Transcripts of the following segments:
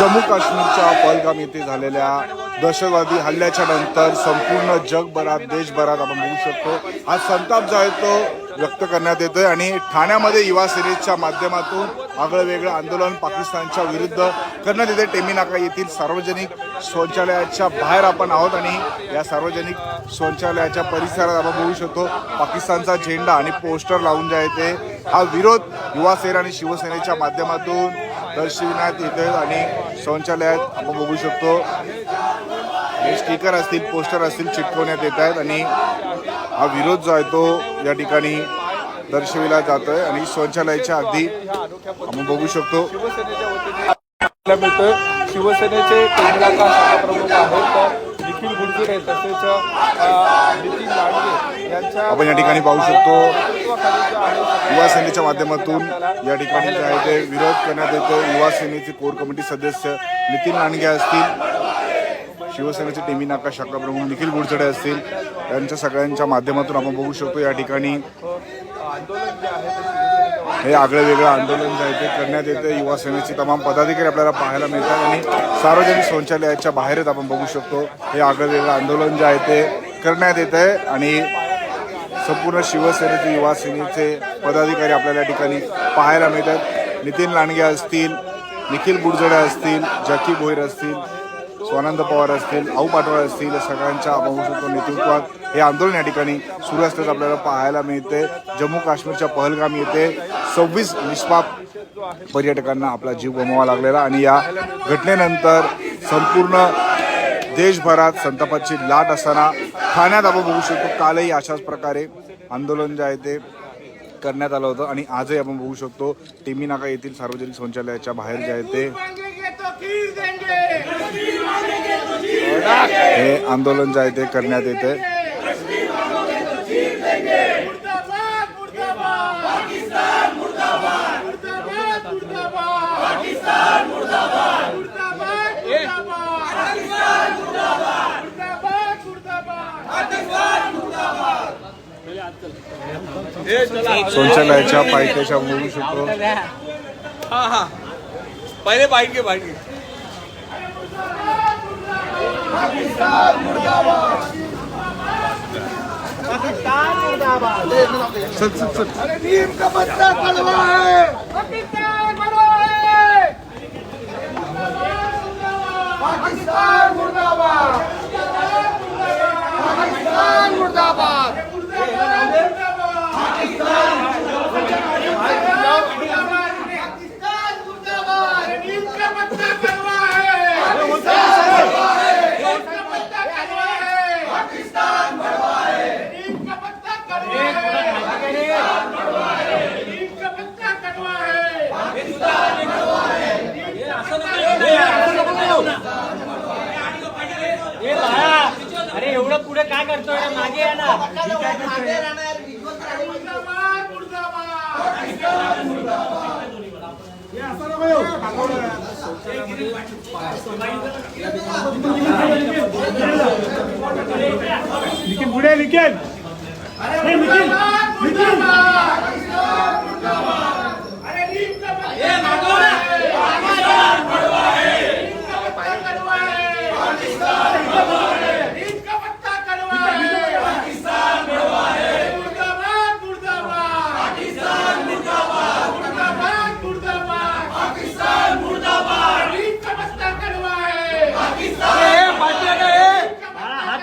जम्मू काश्मीरच्या पहलगाम येथे झालेल्या दहशतवादी हल्ल्याच्या नंतर संपूर्ण जगभरात देशभरात आपण बघू शकतो. हा संताप जो आहे तो व्यक्त करण्यात येतोय आणि ठाण्यामध्ये युवा सेनेच्या माध्यमातून आगळं वेगळं आंदोलन पाकिस्तानच्या विरुद्ध करण्यात येते टेमीनाका येथील सार्वजनिक शौचालयाच्या बाहेर आपण आहोत आणि या सार्वजनिक शौचालयाच्या परिसरात आपण बघू शकतो पाकिस्तानचा झेंडा आणि पोस्टर लावून जे आहे ते. हा विरोध युवा सेना आणि शिवसेनेच्या माध्यमातून दर्शविण्यात येतोय आणि आणि शौचालयात आपण बघू शकतो. हे स्टिकर असतील पोस्टर असतील चिटकवण्यात येत आहेत आणि हा विरोध जो आहे तो या ठिकाणी दर्शविला जातोय आणि शौचालयाच्या अगदी आपण बघू शकतो. मिळतोय. शिवसेनेचे शाखाप्रमुख आहेत निखिल तसेच अ, नितीन लांडगे यांच्या आपण या ठिकाणी पाहू शकतो. युवा सेनेच्या माध्यमातून या ठिकाणी जे आहे ते विरोध करण्यात येतो युवा सेनेचे कोर कमिटी सदस्य नितीन लांडगे असतील शिवसेनेचे टेमी नाका शाखा प्रमुख निखिल गुडचडे असतील यांच्या सगळ्यांच्या माध्यमातून आपण बघू शकतो या ठिकाणी हे आगळं वेगळं आंदोलन जे आहे ते करण्यात येते युवा सेनेचे तमाम पदाधिकारी आपल्याला पाहायला मिळतात आणि सार्वजनिक शौचालयाच्या बाहेरच आपण बघू शकतो. हे आगळं वेगळं आंदोलन जे आहे ते करण्यात येत आहे आणि संपूर्ण शिवसेनेचे युवा सेनेचे पदाधिकारी आपल्याला या ठिकाणी पाहायला मिळतात. नितीन लांडगे असतील निखिल बुडजडे असतील जकी भोईर असतील स्वानंद पवार असतील आऊ पाटोळे असतील या सगळ्यांच्या आपण नेतृत्वात हे आंदोलन या ठिकाणी सुरू असल्याचं आपल्याला पाहायला मिळते. जम्मू काश्मीरच्या पहलगाम येथे सव्वीस निष्पाप पर्यटकांना आपला जीव गमवावा लागलेला आणि या घटनेनंतर संपूर्ण देशभरात संतापाची लाट असताना ठाण्यात आपण बघू शकतो कालही अशाच प्रकारे आंदोलन जे आहे ते करण्यात आलं होतं आणि आजही आपण बघू शकतो टिमी नाका येथील सार्वजनिक शौचालयाच्या बाहेर जे आहे ते हे आंदोलन जे आहे ते करण्यात येते पाकिस्तान मुर्दाबाद मुर्दाबाद मुर्दाबाद पाकिस्तान मुर्दाबाद मुर्दाबाद मुर्दाबाद पाकिस्तान मुर्दाबाद मुर्दाबाद मुर्दाबाद शौचालयाच्या पायथ्याच्या बघू शकतो हा हा. पहिले बाईट घे बाईट घे. अरे नीम का बच्चा कड़वा है पाकिस्तान मरो है पाकिस्तान मुर्दाबाद पाकिस्तान मुर्दाबाद पाकिस्तान मुर्दाबाद नीम का बच्चा कड़वा है नीम का बच्चा कड़वा है पाकिस्तान मरवा है नीम का बच्चा कड़वा है नीम का बच्चा कड़वा है अरे एवढं पुढे काय करतोय? रे? मागे आहे ना. मुर्दाबाद मुर्दाबाद. अरे नीम का बच्चा कड़वा है कड़वा है पाकिस्तान मरवा है नीम का बच्चा कड़वा है पाकिस्तान मरवा है मुर्दाबाद मुर्दाबाद पाकिस्तान मुर्दाबाद मुर्दाबाद मुर्दाबाद पाकिस्तान मुर्दाबाद नीम का बच्चा कड़वा है पाकिस्तान हात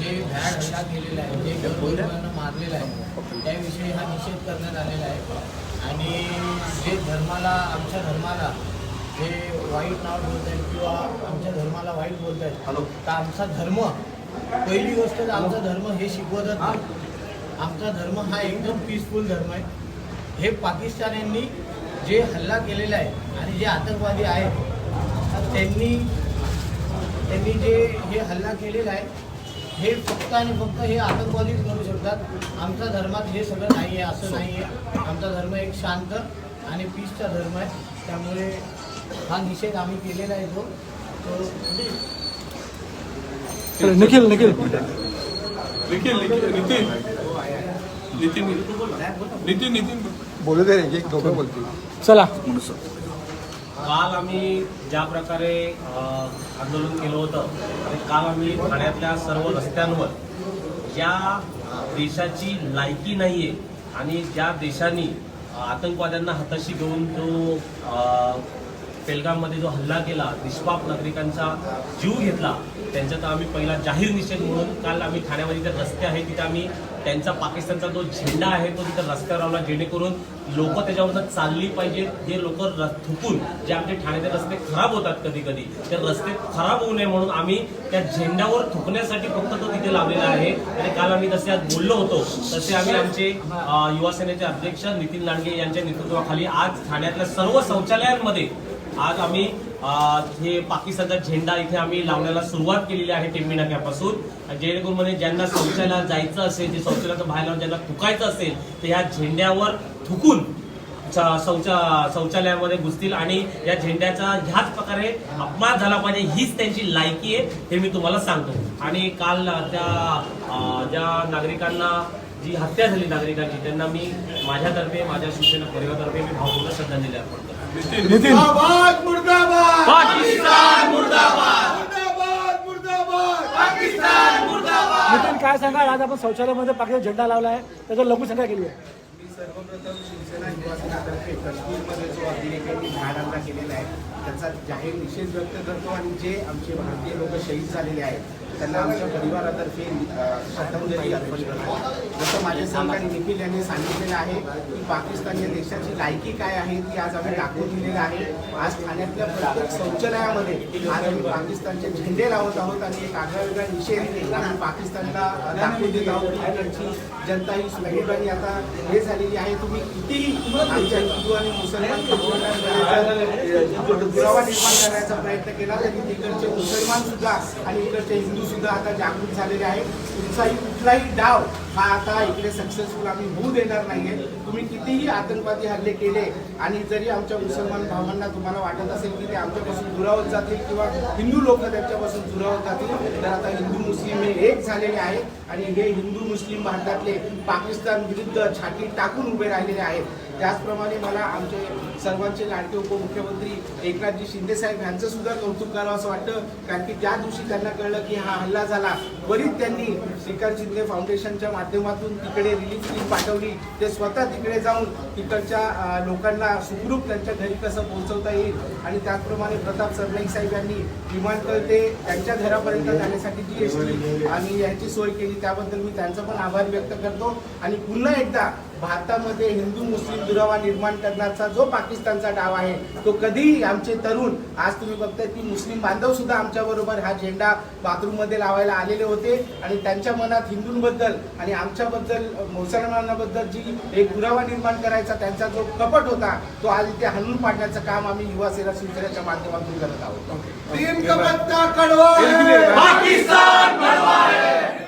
जे हल्ला केलेला आहे जे गैरवर्गानं मारलेला आहे त्याविषयी हा निषेध करण्यात आलेला आहे. आणि जे धर्माला आमच्या धर्माला जे वाईट नाव बोलत आहेत किंवा आमच्या धर्माला वाईट बोलत आहेत तर आमचा धर्म पहिली गोष्ट तर आमचा धर्म हे शिकवतच नाही. आमचा धर्म हा एकदम पीसफुल धर्म आहे. हे पाकिस्तान्यांनी जे हल्ला केलेला आहे आणि जे आतंकवादी आहेत त्यांनी त्यांनी जे हे हल्ला केलेला आहे हे फक्त आणि फक्त हे आतंकवादीच करू शकतात. आमच्या धर्मात हे सगळं नाही आहे असं नाही आहे आमचा धर्म एक शांत आणि पीसचा धर्म आहे. त्यामुळे हा निषेध आम्ही केलेला आहे तो. निखिल निखिल. निखिल निखिल नितीन. नितीन नितीन नितीन. बोलू दे एक दोघं बोलतील चला काल आम्ही ज्या प्रकारे आंदोलन केलं होतं आणि काल आम्ही ठाण्यातल्या सर्व रस्त्यांवर ज्या देशाची लायकी नाही आहे आणि ज्या देशांनी आतंकवाद्यांना हाताशी घेऊन तो पेलगाममध्ये जो हल्ला केला निष्पाप नागरिकांचा जीव घेतला त्यांच्यात आम्ही पहिला जाहीर निषेध म्हणून काल आम्ही ठाण्यामध्ये जे रस्ते आहेत तिथे आम्ही त्यांचा पाकिस्तानचा जो झेंडा आहे तो तिथं रस्त्यावर लावला जेणेकरून लोक त्याच्यावर चालली पाहिजेत. हे लोक थुकून जे आमचे ठाण्याचे रस्ते खराब होतात कधी कधी ते रस्ते खराब होऊ नये म्हणून आम्ही त्या झेंड्यावर थुकण्यासाठी फक्त तो तिथे लावलेला आहे. आणि काल आम्ही जसे आज बोललो होतो तसे आम्ही आमचे युवा सेनेचे अध्यक्ष नितीन लांडगे यांच्या नेतृत्वाखाली आज ठाण्यातल्या सर्व शौचालयांमध्ये आज आम्ही हे पाकिस्तानचा झेंडा इथे आम्ही लावण्याला सुरुवात केलेली आहे टेंबी नाक्यापासून जेणेकरून म्हणजे ज्यांना शौचालयात जायचं असेल जे शौचालयाचं बाहेर ज्यांना थुकायचं असेल तर ह्या झेंड्यावर थुकून च- शौचा शौचालयामध्ये घुसतील आणि या झेंड्याचा ह्याच प्रकारे अपमान झाला पाहिजे हीच त्यांची लायकी आहे हे मी तुम्हाला सांगतो. आणि काल त्या ज्या नागरिकांना जी हत्या झाली नागरिकांची त्यांना मी माझ्यातर्फे माझ्या शिवसेना परिवारातर्फे मी भावपूर्ण श्रद्धांजली अर्पण करतो. मुर्दाबाद मुर्दाबाद. पाकिस्तान मुर्दाबाद. मुर्दाबाद मुर्दाबाद. पाकिस्तान मुर्दाबाद. नितीन काय सांगाल? आज आपण शौचालयामध्ये पाकिस्तान झेंडा लावला आहे त्याच्यावर लघु संख्या केली आहे? सर्वप्रथम शिवसेना युवा सेनातर्फे काश्मीरमध्ये जो अभिनेत्यांनी भ्याड हल्ला केलेला आहे त्याचा जाहीर निषेध व्यक्त करतो आणि जे आमचे भारतीय लोक शहीद झालेले आहेत त्यांना आमच्या परिवारातर्फे श्रद्धांजली अर्पण करतो. जसं माझे सहकारी निखिल यांनी सांगितलेलं आहे की पाकिस्तान या देशाची लायकी काय आहे ती आज आम्ही दाखवून दिलेलं आहे. आज ठाण्यातल्या प्रत्येक शौचालयामध्ये आज आम्ही पाकिस्तानचे झेंडे लावत आहोत आणि एक आगळा वेगळा निषेध आम्ही पाकिस्तानला दाखवून देत आहोत इकडची जनता ही सुदृढ आता हे झालेली आहे. तुम्ही कितीही आमच्या हिंदू आणि मुसलमान दुरावा निर्माण करण्याचा प्रयत्न केला. तरी तिकडचे मुसलमान सुद्धा आणि इकडचे हिंदू सुद्धा आता जागृत झालेले आहेत. तुमचाही कुठलाही डाव हा आता इकडे सक्सेसफुल आम्ही होऊ देणार नाहीये. तुम्ही कितीही आतंकवादी हल्ले केले आणि जरी आमच्या मुसलमान भावांना तुम्हाला वाटत असेल की ते आमच्यापासून दुरावत जातील किंवा हिंदू लोक त्यांच्यापासून दुरावत जातील तर आता हिंदू मुस्लिम हे एक झालेले आहेत आणि हे हिंदू मुस्लिम भारतातले पाकिस्तान विरुद्ध छाती टाकून उभे राहिलेले आहेत. त्याचप्रमाणे मला आमचे सर्वांचे लाडके उपमुख्यमंत्री एकनाथजी शिंदे साहेब यांचं सुद्धा कौतुक करावं असं वाटतं कारण की त्या दिवशी त्यांना कळलं की हा हल्ला झाला. बरीच त्यांनी श्रीकांत शिंदे फाउंडेशनच्या माध्यमातून तिकडे रिलीफ टीम पाठवली. ते स्वतः तिकडे जाऊन तिकडच्या लोकांना सुखरूप त्यांच्या घरी कसं पोहोचवता येईल आणि त्याचप्रमाणे प्रताप सरनाईक साहेब यांनी विमानतळ ते त्यांच्या घरापर्यंत जाण्यासाठी जी एस टी आणि याची सोय केली त्याबद्दल मी त्यांचा पण आभार व्यक्त करतो. आणि पुन्हा एकदा भारतामध्ये हिंदू मुस्लिम दुरावा निर्माण करण्याचा जो पाकिस्तानचा डाव आहे तो कधीही आमचे तरुण आज तुम्ही बघताय की मुस्लिम बांधव सुद्धा आमच्या बरोबर हा झेंडा बाथरूममध्ये लावायला आलेले होते आणि त्यांच्या मनात हिंदूंबद्दल आणि आमच्याबद्दल मुसलमानाबद्दल जी एक दुरावा निर्माण करायचा त्यांचा जो कपट होता तो आज इथे हाणून पाडण्याचं काम आम्ही युवा सेना शिवसेनेच्या माध्यमातून करत आहोत. है। पाकिस्तान है। है।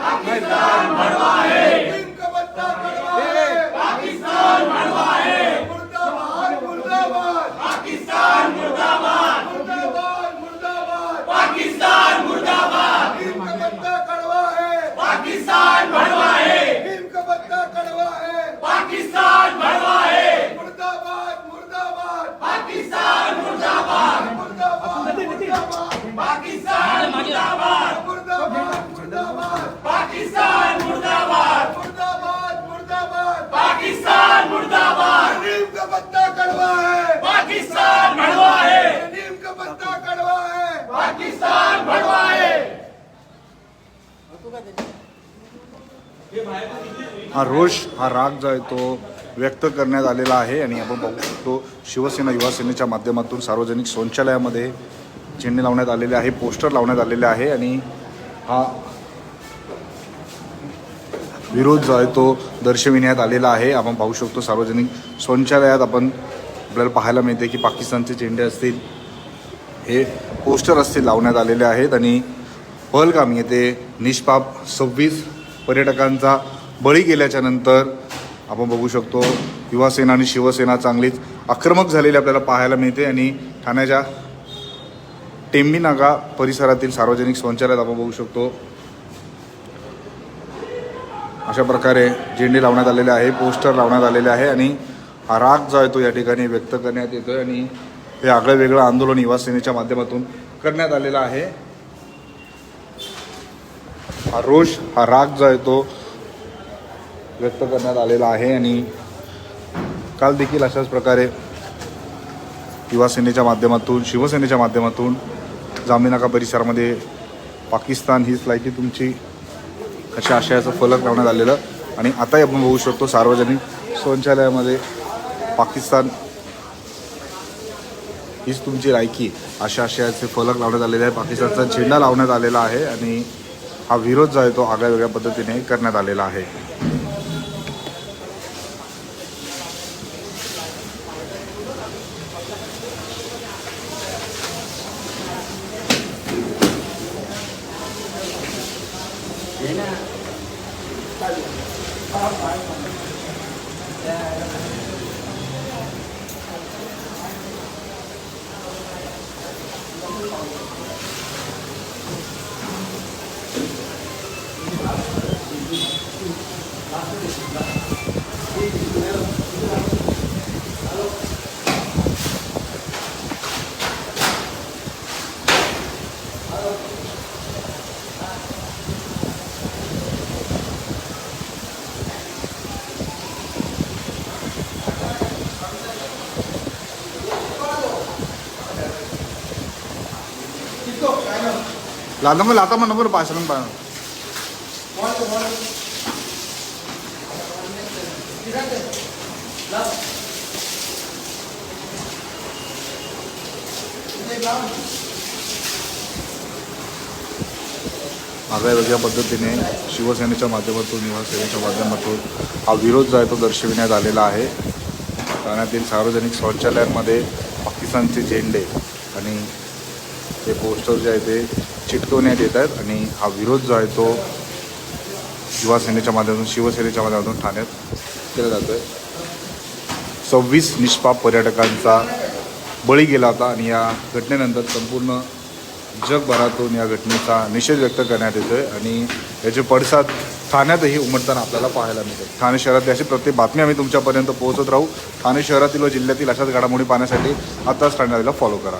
पाकिस्तान कड़वा है दिन का पत्ता कड़वा है पाकिस्तान कड़वा है मुर्दाबाद मुर्दाबाद पाकिस्तान मुर्दाबाद मुर्दाबाद मुर्दाबाद पाकिस्तान मुर्दाबाद दिन का पत्ता कड़वा है पाकिस्तान कड़वा है दिन का पत्ता कड़वा है पाकिस्तान कड़वा है मुर्दाबाद मुर्दाबाद पाकिस्तान मुर्दाबाद मुर्दाबाद मुर्दाबाद पाकिस्तान मुर्दाबाद! मुर्दाबाद! मुर्दाबाद पाकिस्तान मुर्दाबाद! मुर्दाबाद! मुर्दाबाद! पाकिस्तान मुर्दाबाद! नीम का पत्ता कड़वा है! पाकिस्तान भड़वा है! नीम का पत्ता कड़वा है! पाकिस्तान भड़वा है! हा रोष हा राग जो आहे तो व्यक्त करण्यात आलेला आहे आणि आपण बघू शकतो शिवसेना युवा सेनेच्या माध्यमातून सार्वजनिक शौचालयामध्ये चेंडे लावण्यात आलेले आहे पोस्टर लावण्यात आलेले आहे आणि हा विरोध जो आहे तो दर्शविण्यात आलेला आहे. आपण पाहू शकतो सार्वजनिक शौचालयात आपण आपल्याला पाहायला मिळते की पाकिस्तानचे झेंडे असतील हे पोस्टर असतील लावण्यात आलेले आहेत आणि पहलगाम येथे निष्पाप सव्वीस पर्यटकांचा बळी गेल्याच्यानंतर आपण बघू शकतो युवासेना आणि शिवसेना चांगलीच आक्रमक झालेली आपल्याला पाहायला मिळते आणि ठाण्याच्या टेंबी नागा परिसरातील सार्वजनिक शौचालयात आपण बघू शकतो. अशा प्रकारे झेंडे लावण्यात आलेले आहे पोस्टर लावण्यात आलेले आहे आणि हा राग जो आहे तो या ठिकाणी व्यक्त करण्यात येतो आहे आणि हे आगळं वेगळं आंदोलन युवा सेनेच्या माध्यमातून करण्यात आलेलं आहे. हा रोष हा राग जो आहे तो व्यक्त करण्यात आलेला आहे आणि काल देखील अशाच प्रकारे युवा सेनेच्या माध्यमातून शिवसेनेच्या माध्यमातून जामनेनाका परिसरामध्ये पाकिस्तान हीच लायकी तुमची अशा आशयाचं फलक लावण्यात आलेलं. आणि आताही आपण बघू शकतो सार्वजनिक शौचालयामध्ये पाकिस्तान हीच तुमची लायकी अशा आशयाचे फलक लावण्यात आलेले आहे. पाकिस्तानचा झेंडा लावण्यात आलेला आहे आणि हा विरोध जो आहे तो आगळ्या वेगळ्या पद्धतीने करण्यात आलेला आहे. लादा मग लाता मग नंबर पाचलं पाहिजे आगळ्या वेगळ्या पद्धतीने शिवसेनेच्या माध्यमातून युवासेनेच्या माध्यमातून हा विरोध जो आहे तो दर्शविण्यात आलेला आहे. ठाण्यातील सार्वजनिक शौचालयांमध्ये पाकिस्तानचे झेंडे आणि ते पोस्टर जे आहे ते चिटकवण्यात येत आहेत आणि हा विरोध जो आहे तो युवा सेनेच्या माध्यमातून शिवसेनेच्या माध्यमातून ठाण्यात केला जातो आहे सव्वीस निष्पाप पर्यटकांचा बळी गेला होता आणि या घटनेनंतर संपूर्ण जगभरातून या घटनेचा निषेध व्यक्त करण्यात येतो आहे आणि याचे पडसाद ठाण्यातही उमटताना आपल्याला पाहायला मिळते ठाणे शहरातली अशी प्रत्येक बातमी आम्ही तुमच्यापर्यंत पोहोचत राहू. ठाणे शहरातील व जिल्ह्यातील अशाच घडामोडी पाहण्यासाठी आताच ठाण्याला फॉलो करा.